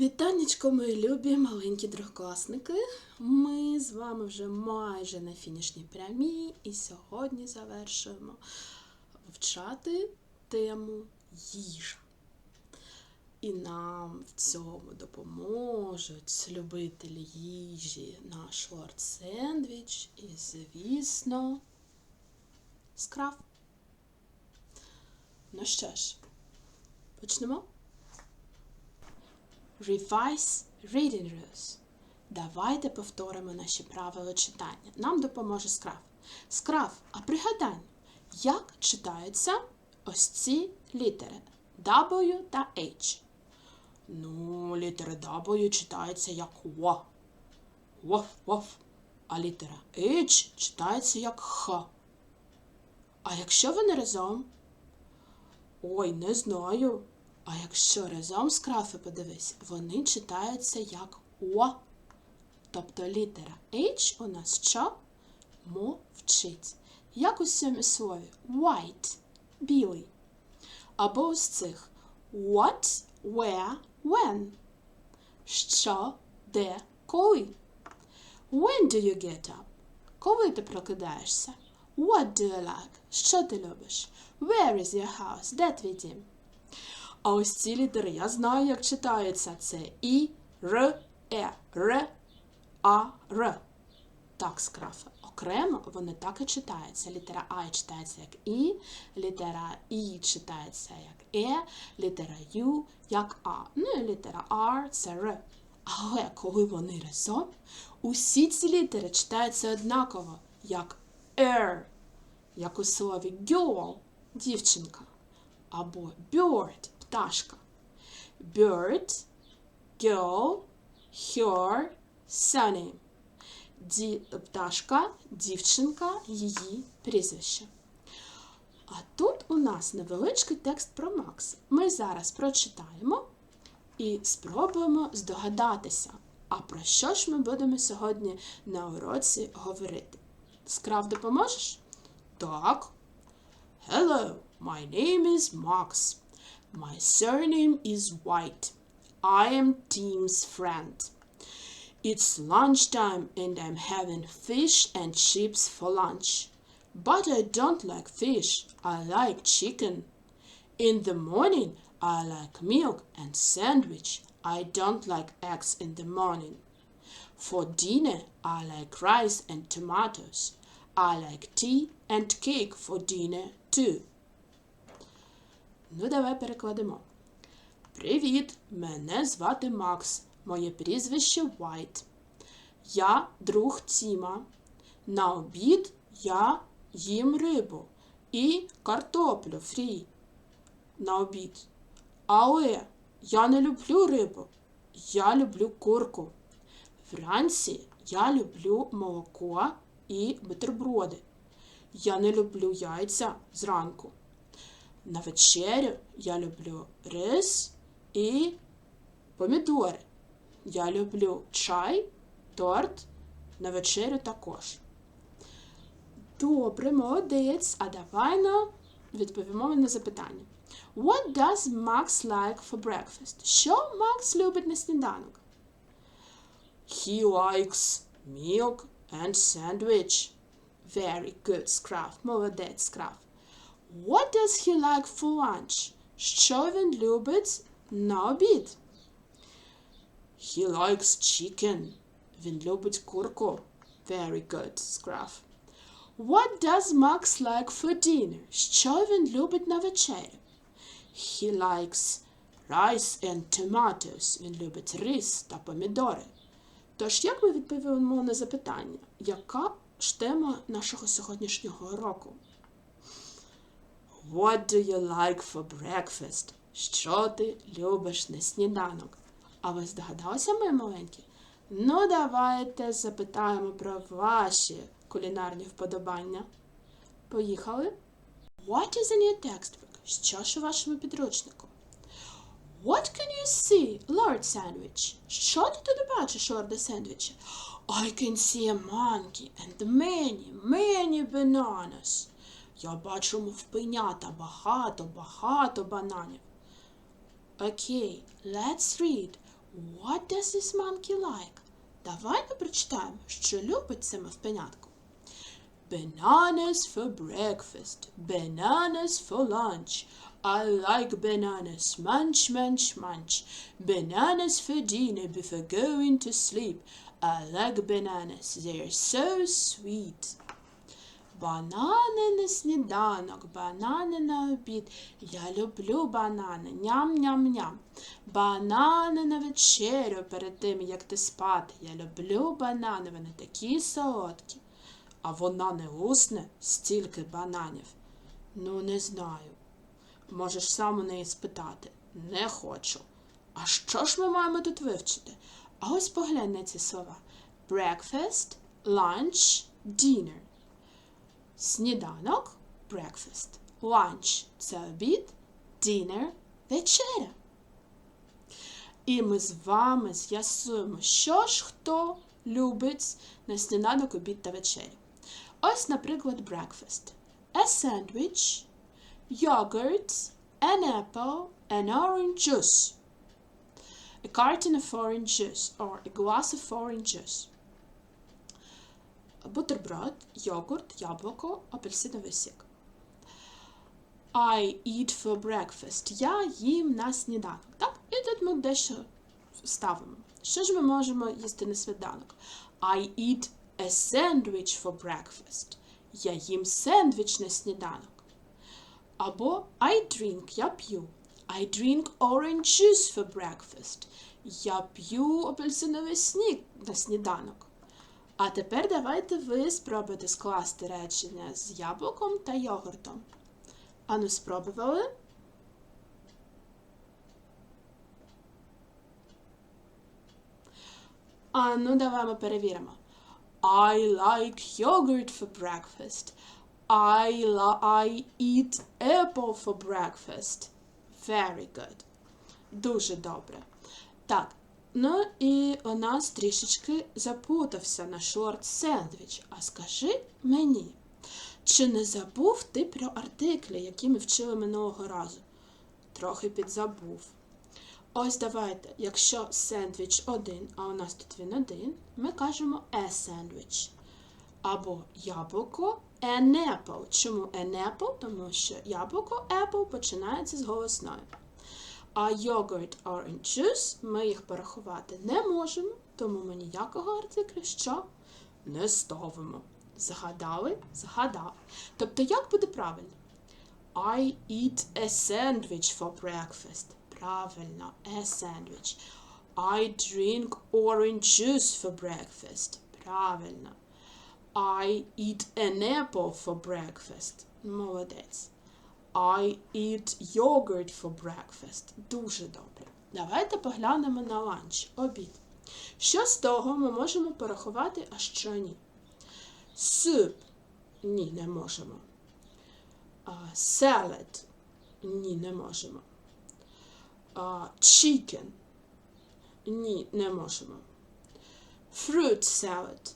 Вітанечко, мої любі маленькі другокласники. Ми з вами вже майже на фінішній прямій, і сьогодні завершуємо вивчати тему їжа. І нам в цьому допоможуть любителі їжі наш лорд Сендвіч і, звісно, скрав. Ну що ж, почнемо? Revise reading rules. Давайте повторимо наші правила читання. Нам допоможе скрав. Скрав, а пригадай, як читаються ось ці літери W та H. Ну, літера W читається як Wa. Воф, воф. А літера H читається як Х. А якщо вони разом? Ой, не знаю. А якщо разом з крафи подивись, вони читаються як О. Тобто літера H у нас що? Мовчить. Як у сьомій слові white білий. Або ось цих what, where, when. Що, де, коли. When do you get up? Коли ти прокидаєшся? What do you like? Що ти любиш? Where is your house? Де твій дім? А ось ці літери я знаю, як читаються. Це І, Р, Е, Р, А, Р. Так, скрафи. Окремо вони так і читаються. Літера А читається як І, літера І читається як Е, літера Ю як А. Ну і літера Р це Р. Але коли вони разом, усі ці літери читаються однаково, як Р, як у слові girl – дівчинка, або bird – пташка. Bird, girl, her, surname. Ді, пташка, дівчинка, її прізвище. А тут у нас невеличкий текст про Макса. Ми зараз прочитаємо і спробуємо здогадатися, а про що ж ми будемо сьогодні на уроці говорити. Скрав допоможеш? Так. Hello, my name is Max. My surname is White. I am Tim's friend. It's lunchtime and I'm having fish and chips for lunch. But I don't like fish. I like chicken. In the morning, I like milk and sandwich. I don't like eggs in the morning. For dinner, I like rice and tomatoes. I like tea and cake for dinner too. Ну, давай перекладемо. Привіт! Мене звати Макс. Моє прізвище White. Я друг Тіма. На обід я їм рибу і картоплю фрі. На обід. Але я не люблю рибу. Я люблю курку. Вранці я люблю молоко і бутерброди. Я не люблю яйця зранку. На вечерю я люблю рис і помідори. Я люблю чай, торт, на вечерю також. Добре, молодець. А давай на відповімо на запитання. What does Max like for breakfast? Що Макс любить на сніданок? He likes milk and sandwich. Very good, Scruff. Молодець, Scruff. What does he like for lunch? Що він любить на обід? He likes chicken. Він любить курку. Very good, Scruff. What does Max like for dinner? Що він любить на вечерю? He likes rice and tomatoes. Він любить рис та помідори. Тож, як ми відповімо на запитання, яка ж тема нашого сьогоднішнього уроку? What do you like for breakfast? Що ти любиш на сніданок? А ви здогадалися, мої маленькі? Ну, давайте запитаємо про ваші кулінарні вподобання. Поїхали? What is in your textbook? Що ж у вашому підручнику? What can you see, Lord Sandwich? Що ти тут бачиш, лорде Сендвічі? I can see a monkey and many, many bananas. Я бачу мовпенята багато, багато бананів. Okay, let's read. What does this monkey like? Давайте прочитаємо, що любить це мавпенятко. Bananas for breakfast, bananas for lunch. I like bananas, munch, munch, munch. Bananas for dinner before going to sleep. I like bananas, they're so sweet. Банани на сніданок, банани на обід. Я люблю банани. Ням-ням-ням. Банани на вечерю перед тим, як ти спати. Я люблю банани, вони такі солодкі. А вона не усне стільки бананів. Ну, не знаю. Можеш сам у неї спитати. Не хочу. А що ж ми маємо тут вивчити? А ось поглянь на ці слова: breakfast, lunch, dinner. Сніданок breakfast. Lunch це обід, dinner вечеря. І ми з вами з'ясуємо, що ж хто любить на сніданок, обід та вечерю. Ось, наприклад, breakfast. A sandwich, yogurt, an apple, an orange juice. A carton of orange juice or a glass of orange juice. Бутерброд, йогурт, яблуко, апельсиновий сік. I eat for breakfast. Я їм на сніданок. Так? І тут ми дещо ставимо. Що ж ми можемо їсти на сніданок? I eat a sandwich for breakfast. Я їм сендвіч на сніданок. Або I drink, я п'ю. I drink orange juice for breakfast. Я п'ю апельсиновий сніг на сніданок. А тепер давайте ви спробуйте скласти речення з яблуком та йогуртом. Ану, спробували? А ну, давай перевіримо. I like yogurt for breakfast. I, I eat apple for breakfast. Very good. Дуже добре. Так, ну і у нас трішечки запутався наш лорд сендвіч. А скажи мені, чи не забув ти про артиклі, які ми вчили минулого разу? Трохи підзабув. Ось давайте, якщо сендвіч один, а у нас тут він один, ми кажемо a sandwich. Або яблуко an apple. Чому an apple? Тому що яблуко apple починається з голосною. А йогурт orange juice ми їх порахувати не можемо, тому ми ніякого артиклю що не ставимо. Згадали? Згадали. Тобто, як буде правильно? I eat a sandwich for breakfast. Правильно, a sandwich. I drink orange juice for breakfast. Правильно. I eat an apple for breakfast. Молодець. I eat yogurt for breakfast. Дуже добре. Давайте поглянемо на ланч, обід. Що з того ми можемо порахувати, а що ні? Soup. Ні, не можемо. Uh. Ні, не можемо. Uh. Ні, не можемо. Fruit salad.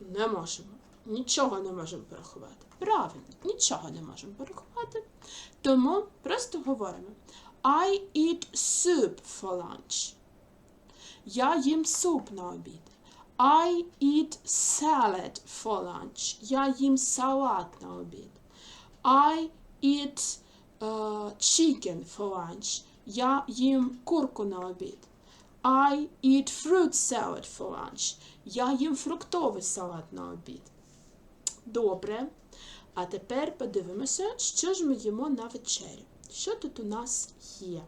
Не можемо. Нічого не можемо порахувати. Правильно, нічого не можемо порахувати. Тому просто говоримо I eat soup for lunch. Я їм суп на обід. I eat salad for lunch. Я їм салат на обід. I eat uh, chicken for lunch. Я їм курку на обід. I eat fruit salad for lunch. Я їм фруктовий салат на обід. Добре. А тепер подивимося, що ж ми їмо на вечерю. Що тут у нас є?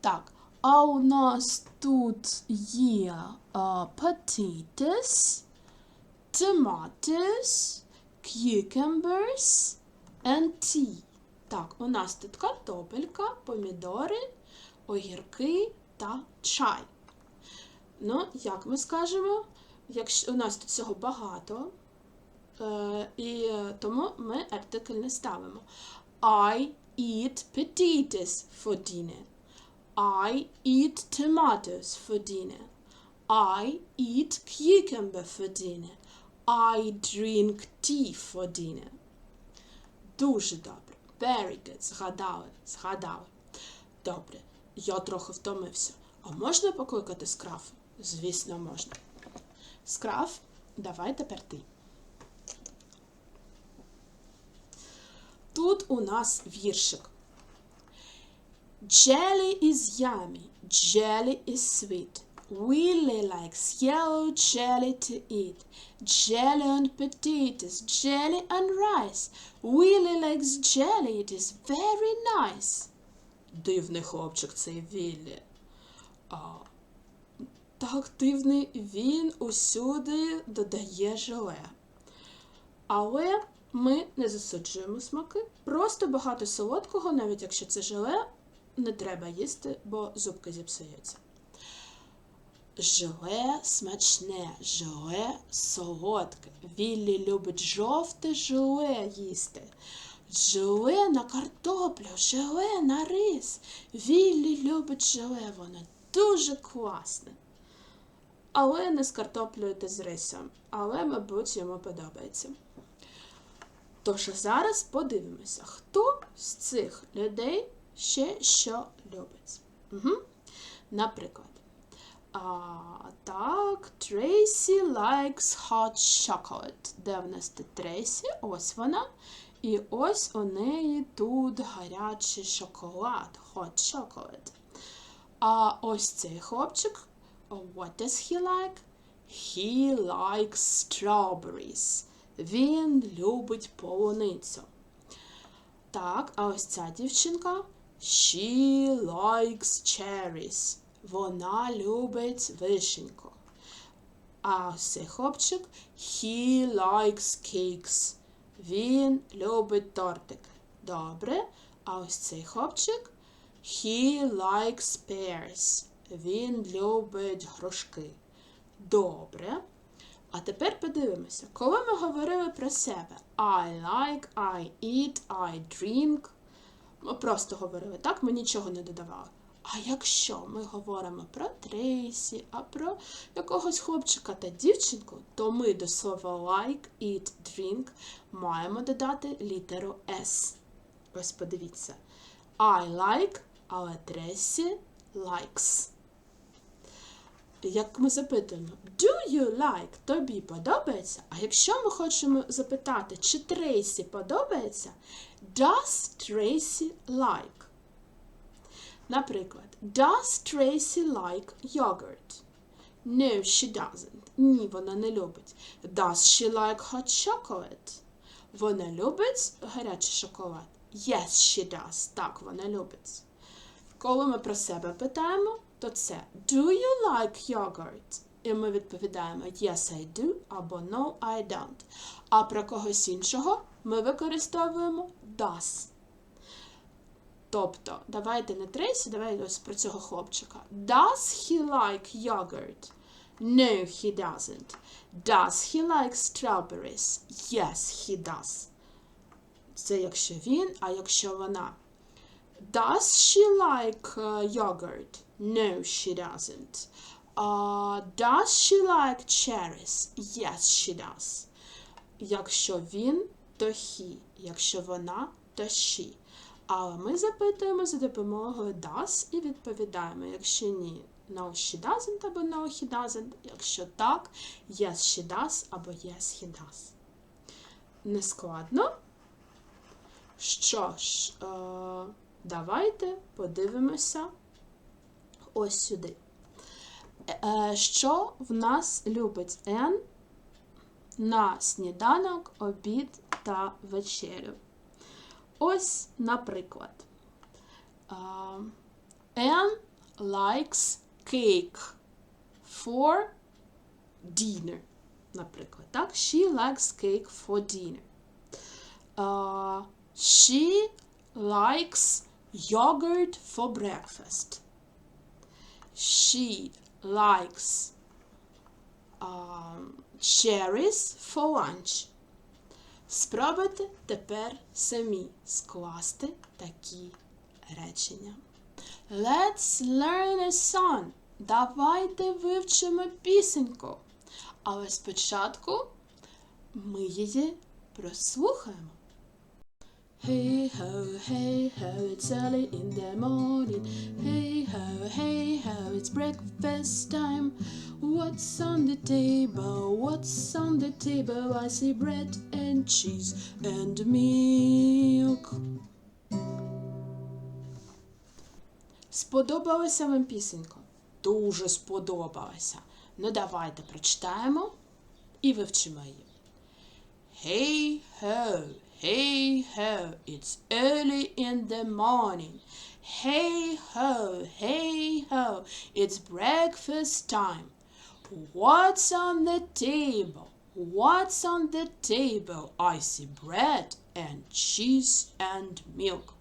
Так, а у нас тут є potatoes, tomatoes, cucumbers and tea. Так, у нас тут картопелька, помідори, огірки та чай. Ну, як ми скажемо, якщо у нас тут цього багато, і тому ми артикль не ставимо. I eat potatoes for dinner. I eat tomatoes for dinner. I eat cucumber for dinner. I drink tea for dinner. Дуже добре. Very good. Згадали. Згадали. Добре. Я трохи втомився. А можна покликати скраф? Звісно, можна. Скраф, давай тепер ти. Тут у нас віршик. Jelly is yummy, jelly is sweet. Willie likes yellow jelly to eat. Jelly on potatoes, jelly on rice. Willie likes jelly, it is very nice. Дивний хлопчик цей Віллі. А, так дивний, він усюди додає желе. Але ми не засуджуємо смаки. Просто багато солодкого, навіть якщо це желе, не треба їсти, бо зубки зіпсуються. Желе смачне, желе солодке. Віллі любить жовте желе їсти. Желе на картоплю, желе на рис. Віллі любить желе, воно дуже класне. Але не з картоплею та з рисом. Але, мабуть, йому подобається. Тож зараз подивимося, хто з цих людей ще що любить. Угу. Наприклад, а, так, Трейсі likes hot chocolate. Де в нас Трейсі? Ось вона. І ось у неї тут гарячий шоколад, hot chocolate. А ось цей хлопчик, what does he like? He likes strawberries. Він любить полуницю. Так, а ось ця дівчинка. She likes cherries. Вона любить вишеньку. А ось цей хлопчик he likes cakes. Він любить тортик. Добре. А ось цей хлопчик he likes pears. Він любить грушки. Добре. А тепер подивимося, коли ми говорили про себе I like, I eat, I drink. Ми просто говорили, так, ми нічого не додавали. А якщо ми говоримо про Трейсі, а про якогось хлопчика та дівчинку, то ми до слова like, eat, drink маємо додати літеру S. Ось подивіться. I like, але Трейсі likes. Як ми запитуємо, do you like, тобі подобається? А якщо ми хочемо запитати, чи Трейсі подобається, does Tracy like? Наприклад, does Tracy like yogurt? No, she doesn't. Ні, вона не любить. Does she like hot chocolate? Вона любить гарячий шоколад. Yes, she does. Так, вона любить. Коли ми про себе питаємо, то це Do you like yogurt? І ми відповідаємо Yes, I do або No, I don't. А про когось іншого ми використовуємо does. Тобто, давайте не Трейсі, давайте ось про цього хлопчика. Does he like yogurt? No, he doesn't. Does he like strawberries? Yes, he does. Це якщо він, а якщо вона. Does she like uh, yogurt? No, she doesn't. Uh, does she like cherries? Yes, she does. Якщо він, то he. Якщо вона, то she. Але ми запитуємо за допомогою does і відповідаємо. Якщо ні, no, she doesn't або no, he doesn't. Якщо так, yes, she does або yes, he does. Не складно. Що ж, е, давайте подивимося ось сюди. Е, Що в нас любить N на сніданок, обід та вечерю? Ось, наприклад, uh, Anne likes cake for dinner. Наприклад, так? She likes cake for dinner. Uh, she likes yogurt for breakfast. She likes um, cherries for lunch. Спробуйте тепер самі скласти такі речення. Let's learn a song. Давайте вивчимо пісеньку. Але спочатку ми її прослухаємо. Hey ho, hey ho, it's early in the morning. Hey ho, hey ho, it's breakfast time. What's on the table? What's on the table? I see bread and cheese and milk. Сподобалася вам пісенька? Дуже сподобалася. Ну давайте прочитаємо і вивчимо її. Hey ho, hey ho, it's early in the morning. Hey ho, hey ho, it's breakfast time. What's on the table? What's on the table? I see bread and cheese and milk.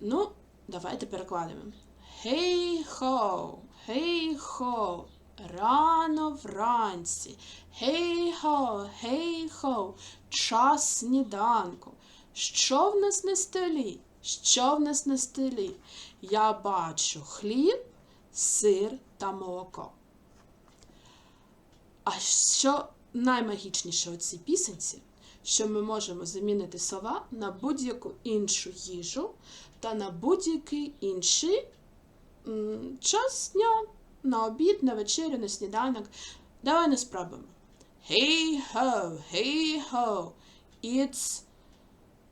Ну, давайте перекладемо. Гей-хо, гей-хо, рано вранці. Гей-хо, гей-хо, час сніданку. Що в нас на столі? Що в нас на столі? Я бачу хліб, сир та молоко. А що наймагічніше у цій пісенці, що ми можемо замінити слова на будь-яку іншу їжу та на будь-який інший час дня, на обід, на вечерю, на сніданок. Давай не спробуємо. Hey ho, hey ho, it's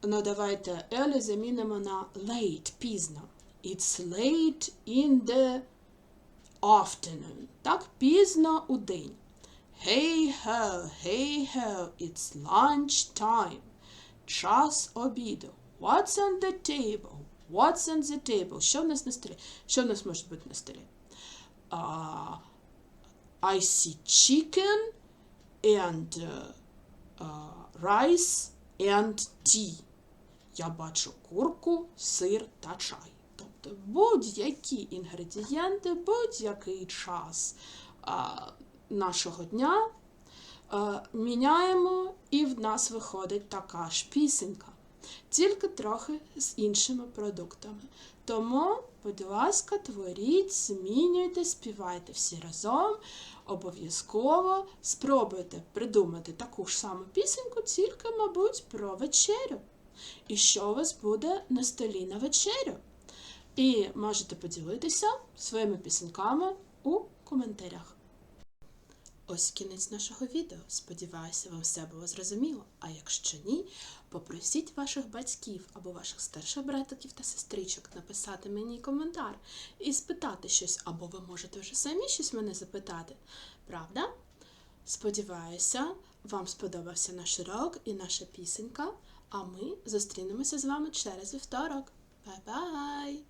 Ну, давайте early замінимо на late, пізно. It's late in the afternoon. Так, пізно у день. Hey ho, hey ho, it's lunch time. Час обіду. What's on the table? What's on the table? Що в нас на столі? Що в нас може бути на столі? Uh, I see chicken and uh, uh, rice and tea. Я бачу курку, сир та чай. Тобто будь-які інгредієнти, будь-який час а, нашого дня а, міняємо, і в нас виходить така ж пісенька. Тільки трохи з іншими продуктами. Тому, будь ласка, творіть, змінюйте, співайте всі разом. Обов'язково спробуйте придумати таку ж саму пісеньку, тільки, мабуть, про вечерю. І що у вас буде на столі на вечерю? І можете поділитися своїми пісеньками у коментарях. Ось кінець нашого відео. Сподіваюся, вам все було зрозуміло. А якщо ні, попросіть ваших батьків або ваших старших братиків та сестричок написати мені коментар і спитати щось, або ви можете вже самі щось мене запитати. Правда? Сподіваюся, вам сподобався наш урок і наша пісенька. А ми зустрінемося з вами через вівторок. Бай-бай!